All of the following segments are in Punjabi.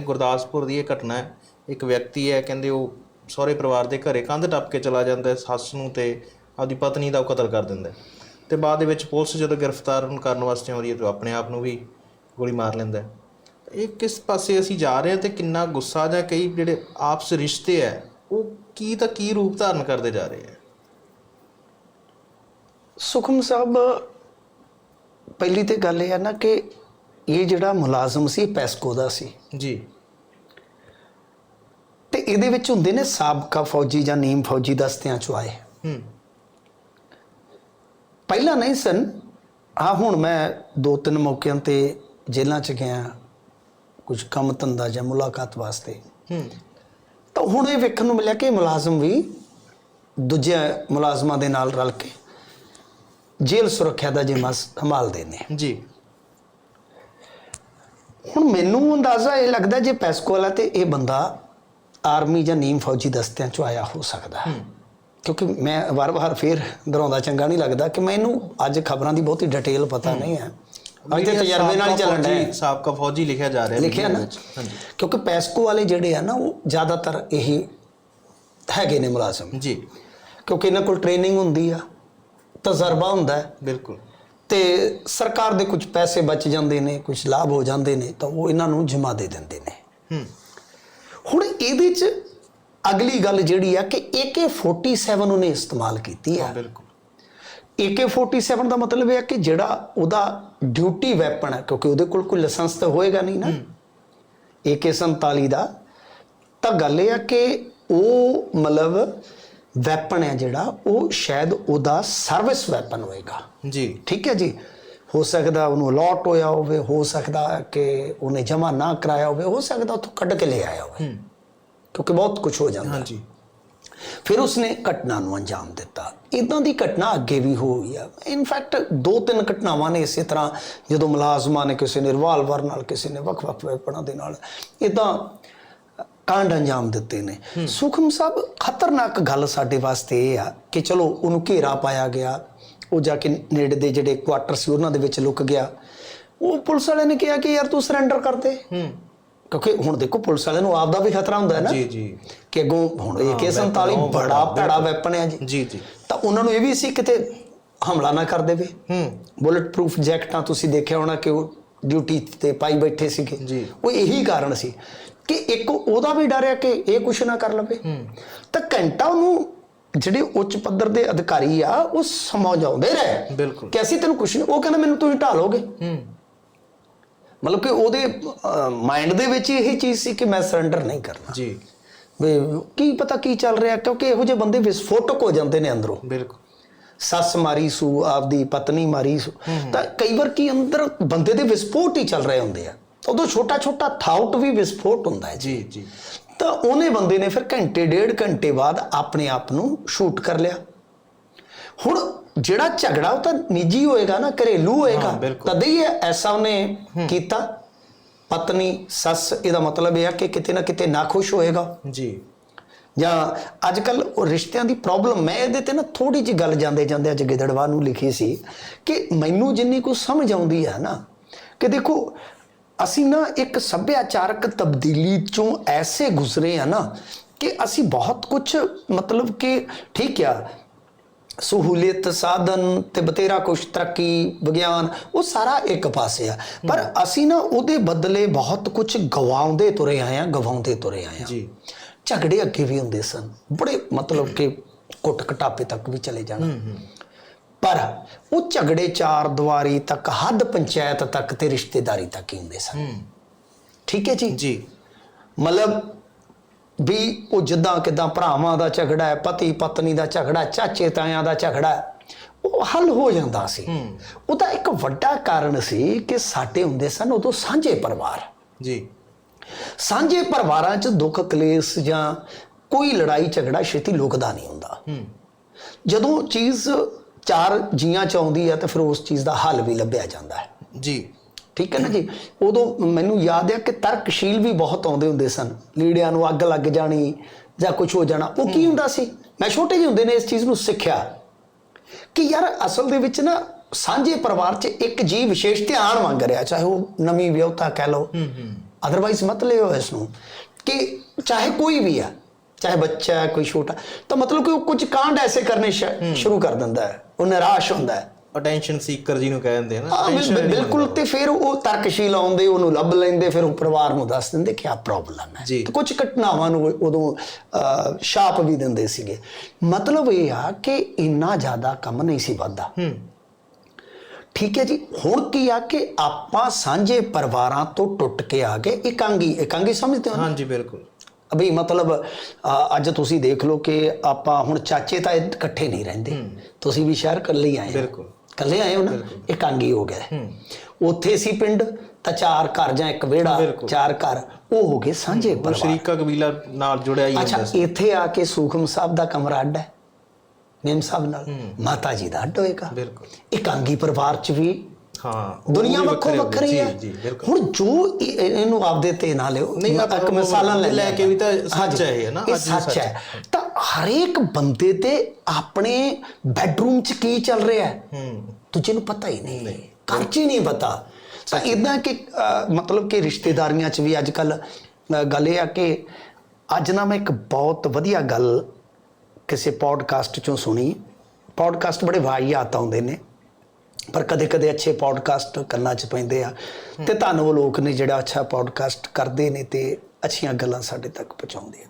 ਗੁਰਦਾਸਪੁਰ ਦੀ ਇਹ ਘਟਨਾ ਹੈ। ਇੱਕ ਵਿਅਕਤੀ ਹੈ, ਕਹਿੰਦੇ ਉਹ ਸਹੁਰੇ ਪਰਿਵਾਰ ਦੇ ਘਰੇ ਕੰਧ ਟੱਪ ਕੇ ਚਲਾ ਜਾਂਦਾ ਹੈ, ਸੱਸ ਨੂੰ ਤੇ ਆਪਦੀ ਪਤਨੀ ਦਾ ਉਹ ਕਤਲ ਕਰ ਦਿੰਦਾ ਹੈ। ਤੇ ਬਾਅਦ ਦੇ ਵਿੱਚ ਪੁਲਿਸ ਜਦੋਂ ਗ੍ਰਿਫਤਾਰ ਉਹਨੂੰ ਕਰਨ ਵਾਸਤੇ ਆਉਂਦੀ ਹੈ, ਤਾਂ ਉਹ ਆਪਣੇ ਆਪ ਨੂੰ ਵੀ ਗੋਲੀ ਮਾਰ ਲੈਂਦਾ ਹੈ। ਇਹ ਕਿਸ ਪਾਸੇ ਅਸੀਂ ਜਾ ਰਹੇ ਹਾਂ ਤੇ ਕਿੰਨਾ ਗੁੱਸਾ ਜਾਂ ਕਈ ਜਿਹੜੇ ਆਪਸ ਰਿਸ਼ਤੇ ਹੈ, ਉਹ ਕੀ ਤਾਂ ਕੀ ਰੂਪ ਧਾਰਨ ਕਰਦੇ ਜਾ ਰਹੇ ਹੈ? ਸੁਖਮ ਸਾਹਿਬ, ਪਹਿਲੀ ਤੇ ਗੱਲ ਇਹ ਹੈ ਨਾ ਕਿ ਇਹ ਜਿਹੜਾ ਮੁਲਾਜ਼ਮ ਸੀ ਪੈਸਕੋ ਦਾ ਸੀ। ਜੀ। ਤੇ ਇਹਦੇ ਵਿੱਚ ਹੁੰਦੇ ਨੇ ਸਾਬਕਾ ਫੌਜੀ ਜਾਂ ਨੀਮ ਫੌਜੀ ਦਸਤਿਆਂ ਚੋਂ ਆਏ। ਹੂੰ। ਪਹਿਲਾਂ ਨਹੀਂ ਸਨ। ਆ ਹੁਣ ਮੈਂ ਦੋ ਤਿੰਨ ਮੌਕਿਆਂ ਤੇ ਜੇਲ੍ਹਾਂ 'ਚ ਗਿਆ ਕੁਝ ਕੰਮ ਧੰਦਾ ਜਾਂ ਮੁਲਾਕਾਤ ਵਾਸਤੇ। ਹੂੰ। ਤਾਂ ਹੁਣ ਇਹ ਵੇਖਣ ਨੂੰ ਮਿਲਿਆ ਕਿ ਮੁਲਾਜ਼ਮ ਵੀ ਦੂਜੇ ਮੁਲਾਜ਼ਮਾਂ ਦੇ ਨਾਲ ਰਲ ਕੇ ਜੇਲ੍ਹ ਸੁਰੱਖਿਆ ਦਾ ਜਿੰਮਾ ਸੰਭਾਲਦੇ ਨੇ। ਜੀ। ਹੁਣ ਮੈਨੂੰ ਅੰਦਾਜ਼ਾ ਇਹ ਲੱਗਦਾ ਜੇ ਪੈਸਕੋ ਵਾਲਾ ਤੇ ਇਹ ਬੰਦਾ ਆਰਮੀ ਜਾਂ ਨੀਮ ਫੌਜੀ ਦਸਤਿਆਂ ਚੋਂ ਆਇਆ ਹੋ ਸਕਦਾ। ਹੈ। ਕਿਉਂਕਿ ਮੈਂ ਵਾਰ-ਵਾਰ ਫੇਰ ਦੁਹਰਾਉਂਦਾ ਚੰਗਾ ਨਹੀਂ ਲੱਗਦਾ ਕਿ ਮੈਨੂੰ ਅੱਜ ਖਬਰਾਂ ਦੀ ਬਹੁਤੀ ਡਿਟੇਲ ਪਤਾ ਨਹੀਂ ਹੈ। ਅੱਜ ਤੇ ਤਜਰਬੇ ਨਾਲ ਚੱਲਣ ਡਿਆ ਸਾਬਕਾ ਫੌਜੀ ਲਿਖਿਆ ਜਾ ਰਿਹਾ ਲਿਖਿਆ ਨਾ। ਕਿਉਂਕਿ ਪੈਸਕੋ ਵਾਲੇ ਜਿਹੜੇ ਆ ਨਾ ਉਹ ਜ਼ਿਆਦਾਤਰ ਇਹੀ ਹੈਗੇ ਨੇ ਮੁਲਾਜ਼ਮ। ਜੀ। ਕਿਉਂਕਿ ਇਹਨਾਂ ਕੋਲ ਟ੍ਰੇਨਿੰਗ ਹੁੰਦੀ ਆ ਤਜਰਬਾ ਹੁੰਦਾ ਹੈ। ਬਿਲਕੁਲ। ਤੇ ਸਰਕਾਰ ਦੇ ਕੁਝ ਪੈਸੇ ਬਚ ਜਾਂਦੇ ਨੇ ਕੁਝ ਲਾਭ ਹੋ ਜਾਂਦੇ ਨੇ ਤਾਂ ਉਹ ਇਹਨਾਂ ਨੂੰ ਜਮਾ ਦੇ ਦਿੰਦੇ ਨੇ। ਹੂੰ। ਹੁਣ ਇਹਦੇ ਚ ਅਗਲੀ ਗੱਲ ਜਿਹੜੀ ਆ ਕਿ AK47 ਉਹਨੇ ਇਸਤੇਮਾਲ ਕੀਤੀ ਆ। ਬਿਲਕੁਲ। AK47 ਦਾ ਮਤਲਬ ਇਹ ਹੈ ਕਿ ਜਿਹੜਾ ਉਹਦਾ ਡਿਊਟੀ ਵੈਪਨ ਹੈ ਕਿਉਂਕਿ ਉਹਦੇ ਕੋਲ ਕੋਈ ਲਾਇਸੈਂਸ ਤਾਂ ਹੋਏਗਾ ਨਹੀਂ ਨਾ। AK47 ਦਾ। ਤਾਂ ਗੱਲ ਇਹ ਆ ਕਿ ਉਹ ਮਤਲਬ ਵੈਪਨ ਹੈ ਜਿਹੜਾ ਉਹ ਸ਼ਾਇਦ ਉਹਦਾ ਸਰਵਿਸ ਵੈਪਨ ਹੋਏਗਾ। ਜੀ। ਠੀਕ ਹੈ ਜੀ? ਹੋ ਸਕਦਾ ਉਹਨੂੰ ਅਲਾਟ ਹੋਇਆ ਹੋਵੇ ਹੋ ਸਕਦਾ ਕਿ ਉਹਨੇ ਜਮਾ ਨਾ ਕਰਾਇਆ ਹੋਵੇ ਹੋ ਸਕਦਾ ਉੱਥੋਂ ਕੱਢ ਕੇ ਲੈ ਆਇਆ ਹੋਵੇ। ਕਿਉਂਕਿ ਬਹੁਤ ਕੁਝ ਹੋ ਜਾਂਦਾ। ਹਾਂਜੀ। ਫਿਰ ਉਸਨੇ ਘਟਨਾ ਨੂੰ ਅੰਜਾਮ ਦਿੱਤਾ। ਇਦਾਂ ਦੀ ਘਟਨਾ ਅੱਗੇ ਵੀ ਹੋਈ ਆ ਇਨਫੈਕਟ ਦੋ ਤਿੰਨ ਘਟਨਾਵਾਂ ਨੇ ਇਸੇ ਤਰ੍ਹਾਂ ਜਦੋਂ ਮੁਲਾਜ਼ਮਾਂ ਨੇ ਕਿਸੇ ਨੇ ਰਿਵਾਲਵਰ ਨਾਲ ਕਿਸੇ ਨੇ ਵੱਖ-ਵੱਖ ਵੈਪਨਾਂ ਦੇ ਨਾਲ ਇਦਾਂ ਕਾਂਡ ਅੰਜਾਮ ਦਿੱਤੇ ਨੇ। ਸੁਖਮ ਸਾਹਿਬ ਖਤਰਨਾਕ ਗੱਲ ਸਾਡੇ ਵਾਸਤੇ ਇਹ ਆ ਕਿ ਚਲੋ ਉਹਨੂੰ ਘੇਰਾ ਪਾਇਆ ਗਿਆ ਉਹ ਜਾ ਕੇ ਨੇੜੇ ਦੇ ਜਿਹੜੇ ਕੁਆਟਰ ਸੀ ਉਹਨਾਂ ਦੇ ਵਿੱਚ ਲੁਕ ਗਿਆ। ਉਹ ਪੁਲਿਸ ਵਾਲਿਆਂ ਨੇ ਕਿਹਾ ਕਿ ਯਾਰ ਤੂੰ ਸਰੈਂਡਰ ਕਰ ਦੇ। ਹੂੰ। ਕਿਉਂਕਿ ਹੁਣ ਦੇਖੋ ਪੁਲਿਸ ਵਾਲਿਆਂ ਨੂੰ ਆਪ ਦਾ ਵੀ ਖਤਰਾ ਹੁੰਦਾ ਹੈ ਨਾ। ਜੀ ਜੀ। ਕਿ ਅੱਗੋਂ ਹੁਣ ਇਹ ਕੇ 47 weapon ਉਹ ਬੜਾ ਭੈੜਾ ਵੈਪਨ ਹੈ ਜੀ। ਜੀ ਜੀ। ਤਾਂ ਉਹਨਾਂ ਨੂੰ ਇਹ ਵੀ ਸੀ ਕਿਤੇ ਹਮਲਾ ਨਾ ਕਰ ਦੇਵੇ। ਹੂੰ। ਬੁਲਟ ਪ੍ਰੂਫ ਜੈਕਟਾਂ ਤੁਸੀਂ ਦੇਖਿਆ ਹੋਣਾ ਕਿ ਉਹ ਡਿਊਟੀ ਤੇ ਪਾਈ ਬੈਠੇ ਸੀਗੇ। ਜੀ। ਉਹ ਇਹੀ ਕਾਰਨ ਸੀ। ਕਿ ਇੱਕ ਉਹਦਾ ਵੀ ਡਰ ਹੈ ਕਿ ਇਹ ਕੁਛ ਨਾ ਕਰ ਲਵੇ। ਤਾਂ ਘੰਟਾ ਉਹਨੂੰ ਜਿਹੜੇ ਉੱਚ ਪੱਧਰ ਦੇ ਅਧਿਕਾਰੀ ਆ ਉਹ ਸਮਝਾਉਂਦੇ ਰਹੇ। ਬਿਲਕੁਲ। ਕਿ ਅਸੀਂ ਤੈਨੂੰ ਕੁਛ ਨਹੀਂ ਉਹ ਕਹਿੰਦਾ ਮੈਨੂੰ ਤੁਸੀਂ ਢਾਲੋਗੇ। ਮਤਲਬ ਕਿ ਉਹਦੇ ਮਾਈਂਡ ਦੇ ਵਿੱਚ ਇਹ ਚੀਜ਼ ਸੀ ਕਿ ਮੈਂ ਸਰੈਂਡਰ ਨਹੀਂ ਕਰਨਾ। ਜੀ। ਵੀ ਕੀ ਪਤਾ ਕੀ ਚੱਲ ਰਿਹਾ ਕਿਉਂਕਿ ਇਹੋ ਜਿਹੇ ਬੰਦੇ ਵਿਸਫੋਟਕ ਹੋ ਜਾਂਦੇ ਨੇ ਅੰਦਰੋਂ। ਬਿਲਕੁਲ। ਸੱਸ ਮਾਰੀ ਸੂ ਆਪਦੀ ਪਤਨੀ ਮਾਰੀ ਸੂ। ਤਾਂ ਕਈ ਵਾਰ ਕੀ ਅੰਦਰ ਬੰਦੇ ਦੇ ਵਿਸਫੋਟ ਹੀ ਚੱਲ ਰਹੇ ਹੁੰਦੇ ਆ। ਉਦੋਂ ਛੋਟਾ ਛੋਟਾ ਥਾਊਟ ਵੀ ਵਿਸਫੋਟ ਹੁੰਦਾ ਹੈ ਜੀ। ਜੀ ਜੀ। ਤਾਂ ਉਹਨੇ ਬੰਦੇ ਨੇ ਫਿਰ ਘੰਟੇ ਡੇਢ ਘੰਟੇ ਬਾਅਦ ਆਪਣੇ ਆਪ ਨੂੰ ਸ਼ੂਟ ਕਰ ਲਿਆ। ਹੁਣ ਜਿਹੜਾ ਝਗੜਾ ਉਹ ਤਾਂ ਨਿੱਜੀ ਹੋਏਗਾ ਨਾ ਘਰੇਲੂ ਹੋਏਗਾ। ਤਦ ਹੀ ਐਸਾ ਉਹਨੇ ਕੀਤਾ। ਪਤਨੀ ਸੱਸ ਇਹਦਾ ਮਤਲਬ ਇਹ ਆ ਕਿ ਕਿਤੇ ਨਾ ਕਿਤੇ ਨਾਖੁਸ਼ ਹੋਏਗਾ। ਜੀ। ਜਾਂ ਅੱਜ ਕੱਲ ਉਹ ਰਿਸ਼ਤਿਆਂ ਦੀ ਪ੍ਰੋਬਲਮ ਮੈਂ ਇਹਦੇ ਤੇ ਨਾ ਥੋੜੀ ਜਿਹੀ ਗੱਲ ਜਾਂਦੇ ਜਾਂਦੇ ਅੱਜ ਗਿੱਦੜਵਾ ਨੂੰ ਲਿਖੀ ਸੀ ਕਿ ਮੈਨੂੰ ਜਿੰਨੀ ਕੁ ਸਮਝ ਆਉਂਦੀ ਹੈ ਨਾ ਕਿ ਦੇਖੋ ਅਸੀਂ ਨਾ ਇੱਕ ਸੱਭਿਆਚਾਰਕ ਤਬਦੀਲੀ ਚੋਂ ਐਸੇ ਗੁਜ਼ਰੇ ਆ ਨਾ ਕਿ ਅਸੀਂ ਬਹੁਤ ਕੁਝ ਮਤਲਬ ਕਿ ਠੀਕ ਆ। ਸਹੂਲੀਅਤ ਸਾਧਨ ਤੇ ਬਤੇਰਾ ਕੁਛ ਤਰੱਕੀ ਵਿਗਿਆਨ ਉਹ ਸਾਰਾ ਇੱਕ ਪਾਸੇ ਆ। ਪਰ ਅਸੀਂ ਨਾ ਉਹਦੇ ਬਦਲੇ ਬਹੁਤ ਕੁਝ ਗਵਾਉਂਦੇ ਤੁਰੇ ਆਏ ਆ ਗਵਾਉਂਦੇ ਤੁਰੇ ਆਏ ਆ। ਜੀ। ਝਗੜੇ ਅੱਗੇ ਵੀ ਹੁੰਦੇ ਸਨ। ਬੜੇ ਮਤਲਬ ਕਿ ਕੁੱਟ ਕਟਾਪੇ ਤੱਕ ਵੀ ਚਲੇ ਜਾਣਾ। ਪਰ ਉਹ ਝਗੜੇ ਚਾਰ ਦੀਵਾਰੀ ਤੱਕ ਹੱਦ ਪੰਚਾਇਤ ਤੱਕ ਤੇ ਰਿਸ਼ਤੇਦਾਰੀ ਤੱਕ ਹੀ ਹੁੰਦੇ ਸਨ। ਠੀਕ ਹੈ ਜੀ? ਜੀ। ਮਤਲਬ ਵੀ ਉਹ ਜਿੱਦਾਂ ਕਿਦਾਂ ਭਰਾਵਾਂ ਦਾ ਝਗੜਾ ਹੈ ਪਤੀ ਪਤਨੀ ਦਾ ਝਗੜਾ ਚਾਚੇ ਤਾਇਆਂ ਦਾ ਝਗੜਾ ਹੈ, ਉਹ ਹੱਲ ਹੋ ਜਾਂਦਾ ਸੀ। ਉਹਦਾ ਇੱਕ ਵੱਡਾ ਕਾਰਨ ਸੀ ਕਿ ਸਾਡੇ ਹੁੰਦੇ ਸਨ ਉਦੋਂ ਸਾਂਝੇ ਪਰਿਵਾਰ। ਜੀ। ਸਾਂਝੇ ਪਰਿਵਾਰਾਂ 'ਚ ਦੁੱਖ ਕਲੇਸ਼ ਜਾਂ ਕੋਈ ਲੜਾਈ ਝਗੜਾ ਛੇਤੀ ਲੁਕਦਾ ਨਹੀਂ ਹੁੰਦਾ। ਹੂੰ। ਜਦੋਂ ਚੀਜ਼ ਚਾਰ ਜੀਆਂ 'ਚ ਆਉਂਦੀ ਹੈ ਤਾਂ ਫਿਰ ਉਸ ਚੀਜ਼ ਦਾ ਹੱਲ ਵੀ ਲੱਭਿਆ ਜਾਂਦਾ ਹੈ। ਜੀ। ਠੀਕ ਹੈ ਨਾ ਜੀ? ਉਦੋਂ ਮੈਨੂੰ ਯਾਦ ਹੈ ਕਿ ਤਰਕਸ਼ੀਲ ਵੀ ਬਹੁਤ ਆਉਂਦੇ ਹੁੰਦੇ ਸਨ। ਲੀੜਿਆਂ ਨੂੰ ਅੱਗ ਲੱਗ ਜਾਣੀ ਜਾਂ ਕੁਝ ਹੋ ਜਾਣਾ। ਉਹ ਕੀ ਹੁੰਦਾ ਸੀ? ਮੈਂ ਛੋਟੇ ਜਿਹੇ ਹੁੰਦੇ ਨੇ ਇਸ ਚੀਜ਼ ਨੂੰ ਸਿੱਖਿਆ ਕਿ ਯਾਰ ਅਸਲ ਦੇ ਵਿੱਚ ਨਾ ਸਾਂਝੇ ਪਰਿਵਾਰ 'ਚ ਇੱਕ ਜੀ ਵਿਸ਼ੇਸ਼ ਧਿਆਨ ਮੰਗ ਰਿਹਾ ਚਾਹੇ ਉਹ ਨਵੀਂ ਵਿਆਹਤਾ ਕਹਿ ਲਓ। ਅਦਰਵਾਈਜ਼ ਮਤ ਲਿਓ ਇਸ ਨੂੰ ਕਿ ਚਾਹੇ ਕੋਈ ਵੀ ਆ ਚਾਹੇ ਬੱਚਾ ਹੈ ਕੋਈ ਛੋਟਾ ਤਾਂ ਮਤਲਬ ਕਿ ਉਹ ਕੁਝ ਕਾਂਡ ਐਸੇ ਕਰਨੇ ਸ਼ੁਰੂ ਕਰ ਦਿੰਦਾ ਹੈ। ਉਹ ਨਿਰਾਸ਼ ਹੁੰਦਾ ਹੈ। ਅਟੈਂਸ਼ਨ ਸੀਕਰ ਜਿਹਨੂੰ ਕਹਿ ਦਿੰਦੇ ਆ ਨਾ ਹਾਂ ਬਿਲ- attention ਨਹੀਂ ਬਿਲਕੁਲ ਤੇ ਫਿਰ ਉਹ ਤਰਕਸ਼ੀਲ ਆਉਂਦੇ ਉਹਨੂੰ ਲੱਭ ਲੈਂਦੇ ਫਿਰ ਉਹ ਪਰਿਵਾਰ ਨੂੰ ਦੱਸ ਦਿੰਦੇ ਕਿ ਆ ਪ੍ਰੋਬਲਮ ਹੈ। ਤੇ ਕੁਝ ਘਟਨਾਵਾਂ ਨੂੰ ਉਦੋਂ ਛਾਪ ਵੀ ਦਿੰਦੇ ਸੀਗੇ। ਮਤਲਬ ਇਹ ਆ ਕਿ ਇੰਨਾ ਜ਼ਿਆਦਾ ਕੰਮ ਨਹੀਂ ਸੀ ਵੱਧਦਾ। ਠੀਕ ਹੈ ਜੀ ਹੁਣ ਕੀ ਆ ਕਿ ਆਪਾਂ ਸਾਂਝੇ ਪਰਿਵਾਰਾਂ ਤੋਂ ਟੁੱਟ ਕੇ ਆ ਗਏ। ਇਕਾਂਗੀ ਇਕਾਂਗੀ ਸਮਝਦੇ ਹੋ? ਹਾਂਜੀ ਬਿਲਕੁਲ। ਅਬੇ ਮਤਲਬ ਅੱਜ ਤੁਸੀਂ ਦੇਖ ਲਓ ਕਿ ਆਪਾਂ ਹੁਣ ਚਾਚੇ ਤਾਂ ਇਕੱਠੇ ਨਹੀਂ ਰਹਿੰਦੇ। ਤੁਸੀਂ ਵੀ ਸ਼ਹਿਰ ਇਕੱਲੇ ਹੀ। ਆਏ। ਬਿਲਕੁਲ। ਇਕੱਲੇ ਆਏ ਹੋ ਨਾ? ਇਕਾਂਗੀ ਹੋ ਗਏ। ਉੱਥੇ ਸੀ ਪਿੰਡ ਤਾਂ ਚਾਰ ਘਰ ਜਾਂ ਇੱਕ ਵਿਹੜਾ। ਚਾਰ ਘਰ ਉਹ ਹੋ ਗਏ ਸਾਂਝੇ ਪਰਿਵਾਰ। ਸ਼ਰੀਕਾ ਕਬੀਲਾ ਨਾਲ ਜੁੜਿਆ ਹੀ ਅੱਛਾ ਹੁੰਦਾ ਸੀ। ਇੱਥੇ ਆ ਕੇ ਸੂਖਮ ਸਾਹਿਬ ਦਾ ਕਮਰਾ ਅੱਡ ਹੈ ਮੇਮ ਸਾਹਿਬ ਨਾਲ। ਮਾਤਾ ਜੀ ਦਾ ਅੱਡ ਹੋਏਗਾ। ਬਿਲਕੁਲ। ਇਕਾਂਗੀ ਪਰਿਵਾਰ ਚ ਵੀ ਹਾਂ ਦੁਨੀਆ ਵੱਖੋ ਵੱਖਰੇ ਹੋ ਹੁਣ ਜੋ ਇਹ- ਇਹਨੂੰ ਆਪਦੇ ਤੇ ਨਾ ਲਿਓ। ਨਹੀਂ, ਇੱਕ ਮਿਸਾਲਾਂ ਲੈ ਲੈ ਕੇ ਵੀ ਤਾਂ ਸੱਚ ਹੈ ਇਹ, ਨਾ? ਅੱਜ ਸੱਚ ਹੈ। ਤਾਂ ਹਰੇਕ ਬੰਦੇ ਤੇ ਆਪਣੇ ਬੈੱਡਰੂਮ 'ਚ ਕੀ ਚੱਲ ਰਿਹਾ ਹੈ? ਤੁਝੇ ਨੂੰ ਪਤਾ ਹੀ ਨਹੀਂ। ਘਰ 'ਚ ਹੀ ਨਹੀਂ ਪਤਾ। ਤਾਂ ਇਦਾਂ ਕਿ ਮਤਲਬ ਕਿ ਰਿਸ਼ਤੇਦਾਰੀਆਂ 'ਚ ਵੀ ਅੱਜ ਕੱਲ ਗੱਲ ਇਹ ਆ ਕਿ ਅੱਜ ਨਾ ਮੈਂ ਇੱਕ ਬਹੁਤ ਵਧੀਆ ਗੱਲ ਕਿਸੇ ਪੋਡਕਾਸਟ 'ਚੋਂ ਸੁਣੀ। ਪੋਡਕਾਸਟ ਬੜੇ ਵਾਹੀਆਤ ਆਉਂਦੇ ਨੇ। ਪਰ ਕਦੇ-ਕਦੇ ਅੱਛੇ ਪੋਡਕਾਸਟ ਕੰਨਾਂ 'ਚ ਪੈਂਦੇ ਆ। ਤੇ ਧੰਨ ਉਹ ਲੋਕ ਨੇ ਜਿਹੜਾ ਅੱਛਾ ਪੋਡਕਾਸਟ ਕਰਦੇ ਨੇ ਤੇ ਅੱਛੀਆਂ ਗੱਲਾਂ ਸਾਡੇ ਤੱਕ ਪਹੁੰਚਾਉਂਦੇ ਆ।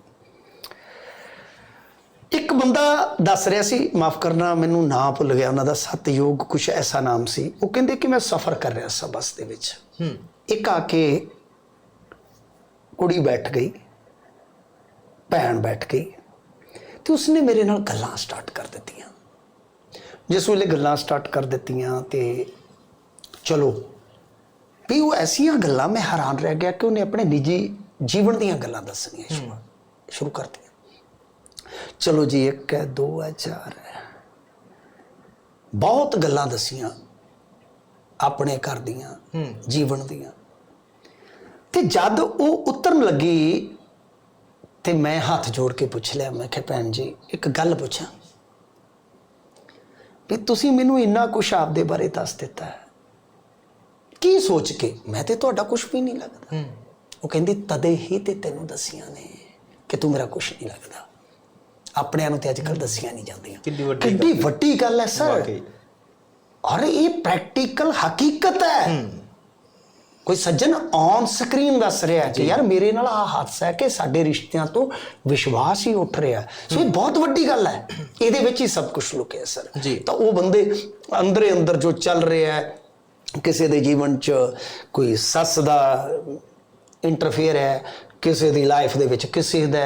ਇੱਕ ਬੰਦਾ ਦੱਸ ਰਿਹਾ ਸੀ ਮਾਫ ਕਰਨਾ ਮੈਨੂੰ ਨਾਂ ਭੁੱਲ ਗਿਆ ਉਹਨਾਂ ਦਾ ਸਤਯੋਗ ਕੁਛ ਐਸਾ ਨਾਮ ਸੀ। ਉਹ ਕਹਿੰਦੇ ਕਿ ਮੈਂ ਸਫ਼ਰ ਕਰ ਰਿਹਾ ਸੀ ਬੱਸ ਦੇ ਵਿੱਚ। ਹੂੰ। ਇੱਕ ਆ ਕੇ ਕੁੜੀ ਬੈਠ ਗਈ ਭੈਣ ਬੈਠ ਗਈ ਤੇ ਉਸਨੇ ਮੇਰੇ ਨਾਲ ਗੱਲਾਂ ਸਟਾਰਟ ਕਰ ਦਿੱਤੀਆਂ। ਜਿਸ ਵੇਲੇ ਗੱਲਾਂ ਸਟਾਰਟ ਕਰ ਦਿੱਤੀਆਂ ਤੇ ਚਲੋ ਵੀ ਉਹ ਐਸੀਆਂ ਗੱਲਾਂ ਮੈਂ ਹੈਰਾਨ ਰਹਿ ਗਿਆ ਕਿ ਉਹਨੇ ਆਪਣੇ ਨਿੱਜੀ ਜੀਵਨ ਦੀਆਂ ਗੱਲਾਂ ਦੱਸਣੀਆਂ ਸ਼ੁਰੂ ਸ਼ੁਰੂ ਕਰਤੀਆਂ। ਚਲੋ ਜੀ ਇੱਕ ਹੈ ਦੋ ਹੈ ਚਾਰ ਹੈ। ਬਹੁਤ ਗੱਲਾਂ ਦਸੀਆਂ ਆਪਣੇ ਘਰ ਦੀਆਂ ਜੀਵਨ ਦੀਆਂ। ਤੇ ਜਦ ਉਹ ਉਤਰਨ ਲੱਗੀ ਤੇ ਮੈਂ ਹੱਥ ਜੋੜ ਕੇ ਪੁੱਛ ਲਿਆ ਮੈਂ ਕਿਹਾ ਭੈਣ ਜੀ ਇੱਕ ਗੱਲ ਪੁੱਛਾਂ। ਵੀ ਤੁਸੀਂ ਮੈਨੂੰ ਇੰਨਾ ਕੁਝ ਆਪਦੇ ਬਾਰੇ ਦੱਸ ਦਿੱਤਾ ਹੈ। ਕੀ ਸੋਚ ਕੇ? ਮੈਂ ਤੇ ਤੁਹਾਡਾ ਕੁਝ ਵੀ ਨਹੀਂ ਲੱਗਦਾ। ਉਹ ਕਹਿੰਦੀ ਤਦੇ ਹੀ ਤੇ ਤੈਨੂੰ ਦਸੀਆਂ ਨੇ ਕਿ ਤੂੰ ਮੇਰਾ ਕੁਝ ਨਹੀਂ ਲੱਗਦਾ। ਆਪਣਿਆਂ ਨੂੰ ਤੇ ਅੱਜ ਕੱਲ ਦਸੀਆਂ ਨਹੀਂ ਜਾਂਦੀਆਂ। ਕਿੰਨੀ ਵੱਡੀ ਕਿੰਨੀ ਵੱਡੀ ਗੱਲ ਹੈ ਸਰ। ਔਰ ਇਹ ਪ੍ਰੈਕਟੀਕਲ ਹਕੀਕਤ ਹੈ। ਕੋਈ ਸੱਜਣ ਔਨ ਸਕਰੀਨ ਦੱਸ ਰਿਹਾ ਹੈ ਕਿ ਯਾਰ ਮੇਰੇ ਨਾਲ ਆ ਹਾਦਸਾ ਹੈ ਕਿ ਸਾਡੇ ਰਿਸ਼ਤਿਆਂ ਤੋਂ ਵਿਸ਼ਵਾਸ ਹੀ ਉੱਠ ਰਿਹਾ। ਸੋ ਇਹ ਬਹੁਤ ਵੱਡੀ ਗੱਲ ਹੈ। ਇਹਦੇ ਵਿੱਚ ਹੀ ਸਭ ਕੁਝ ਲੁਕਿਆ ਸਰ। ਤਾਂ ਉਹ ਬੰਦੇ ਅੰਦਰੇ ਅੰਦਰ ਜੋ ਚੱਲ ਰਿਹਾ ਹੈ ਕਿਸੇ ਦੇ ਜੀਵਨ 'ਚ ਕੋਈ ਸੱਸ ਦਾ ਇੰਟਰਫੇਅਰ ਹੈ ਕਿਸੇ ਦੀ ਲਾਈਫ ਦੇ ਵਿੱਚ ਕਿਸੇ ਦਾ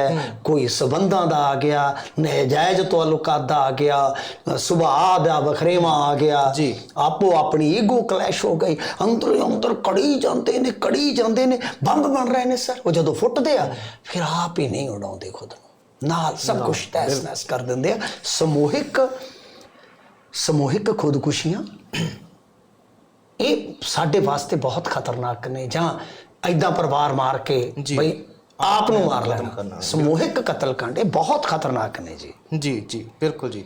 ਕੋਈ ਸਬੰਧਾਂ ਦਾ ਆ ਗਿਆ ਨਜਾਇਜ਼ ਤਾਲੁਕਾਤ ਦਾ ਆ ਗਿਆ ਸੁਭਾਅ ਦਾ ਵਖਰੇਵਾ ਆ ਗਿਆ ਜੀ। ਆਪੋ ਆਪਣੀ ਈਗੋ ਕਲੈਸ਼ ਹੋ ਗਈ ਅੰਦਰ ਅੰਦਰ ਕੜੀ ਜਾਂਦੇ ਨੇ ਕੜੀ ਜਾਂਦੇ ਨੇ ਬੰਬ ਬਣ ਰਹੇ ਨੇ ਸਰ। ਉਹ ਜਦੋਂ ਫੁੱਟਦੇ ਆ ਫਿਰ ਆਪ ਹੀ ਨਹੀਂ ਉਡਾਉਂਦੇ ਖੁਦ ਨੂੰ। ਨਾਲ ਸਭ ਕੁਝ ਤੈਸ ਨੈਸ ਕਰ ਦਿੰਦੇ ਆ। ਸਮੂਹਿਕ ਸਮੂਹਿਕ ਖੁਦਕੁਸ਼ੀਆਂ ਇਹ ਸਾਡੇ ਵਾਸਤੇ ਬਹੁਤ ਖਤਰਨਾਕ ਨੇ ਜਾਂ ਐਦਾਂ ਪਰਿਵਾਰ ਮਾਰ ਕੇ। ਬਈ ਆਪ ਨੂੰ ਮਾਰ ਲੈਣਾ। ਸਮੂਹਿਕ ਕਤਲकांड ਇਹ ਬਹੁਤ ਖਤਰਨਾਕ ਨੇ ਜੀ ਜੀ ਜੀ ਬਿਲਕੁਲ ਜੀ